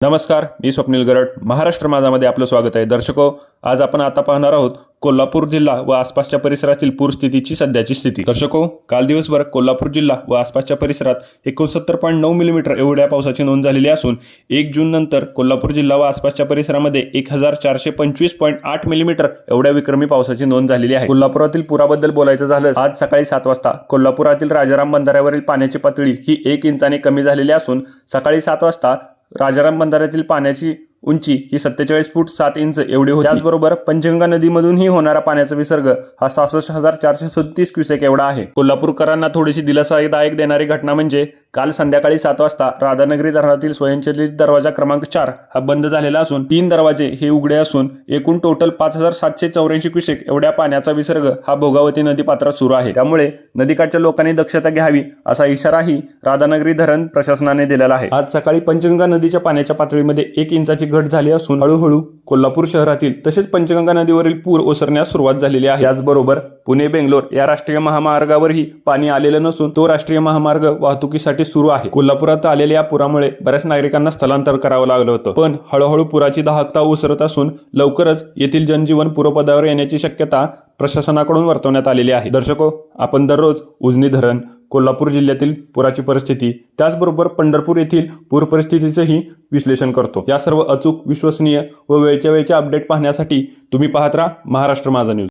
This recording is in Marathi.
नमस्कार मी स्वप्नील गरड. महाराष्ट्र माझामध्ये आपलं स्वागत आहे. दर्शको आज आपण आता पाहणार आहोत कोल्हापूर जिल्हा व आसपासच्या परिसरातील पूरस्थितीची सध्याची स्थिती. दर्शको काल दिवसभर कोल्हापूर जिल्हा व आसपासच्या परिसरात एकोणसत्तर पॉईंट नऊ मिलीमीटर एवढ्या पावसाची नोंद झालेली असून एक जून नंतर कोल्हापूर जिल्हा व आसपासच्या परिसरामध्ये एक हजार चारशे पंचवीस पॉईंट आठ मिलीमीटर एवढ्या विक्रमी पावसाची नोंद झालेली आहे. कोल्हापुरातील पुराबद्दल बोलायचं झालं आज सकाळी सात वाजता कोल्हापुरातील राजाराम बंधाऱ्यावरील पाण्याची पातळी ही एक इंचाने कमी झालेली असून सकाळी सात वाजता राजाराम बंधाऱ्यातील पाण्याची उंची ही सत्तेचाळीस फूट सात इंच एवढी होती. त्याचबरोबर पंचगंगा नदीमधूनही होणारा पाण्याचा विसर्ग हा सहासष्ट हजार चारशे सदतीस क्युसेक एवढा आहे. कोल्हापूरकरांना थोडीशी दिलासादायक देणारी घटना म्हणजे काल संध्याकाळी सात वाजता राधानगरी धरणातील स्वयंचलित दरवाजा क्रमांक चार हा बंद झालेला असून तीन दरवाजे हे उघडे असून एकूण टोटल पाच हजार सातशे चौऱ्याऐंशी क्युसेक एवढ्या पाण्याचा विसर्ग हा भोगावती नदी पात्रात सुरू आहे. त्यामुळे नदीकाठच्या लोकांनी दक्षता घ्यावी असा इशाराही राधानगरी धरण प्रशासनाने दिलेला आहे. आज सकाळी पंचगंगा नदीच्या पाण्याच्या पातळीमध्ये एक इंचाची घट झाली असून हळूहळू कोल्हापूर शहरातील तसेच पंचगंगा नदीवरील पूर ओसरण्यास सुरुवात झालेली आहे. याचबरोबर पुणे बेंगलोर या राष्ट्रीय महामार्गावरही पाणी आलेलं नसून तो राष्ट्रीय महामार्ग वाहतुकीसाठी सुरू आहे. कोल्हापुरात आलेल्या या पुरामुळे बऱ्याच नागरिकांना स्थलांतर करावं लागलं होतं. पण हळूहळू पुराची दाहकता उसरत असून लवकरच येथील जनजीवन पूर्वपदावर येण्याची शक्यता प्रशासनाकडून वर्तवण्यात आलेली आहे. दर्शको आपण दररोज उजनी धरण कोल्हापूर जिल्ह्यातील पुराची परिस्थिती त्याचबरोबर पंढरपूर येथील पूर परिस्थितीचंही विश्लेषण करतो. या सर्व अचूक विश्वसनीय व वेळच्या वेळच्या अपडेट पाहण्यासाठी तुम्ही पाहत राहा महाराष्ट्र माझा न्यूज.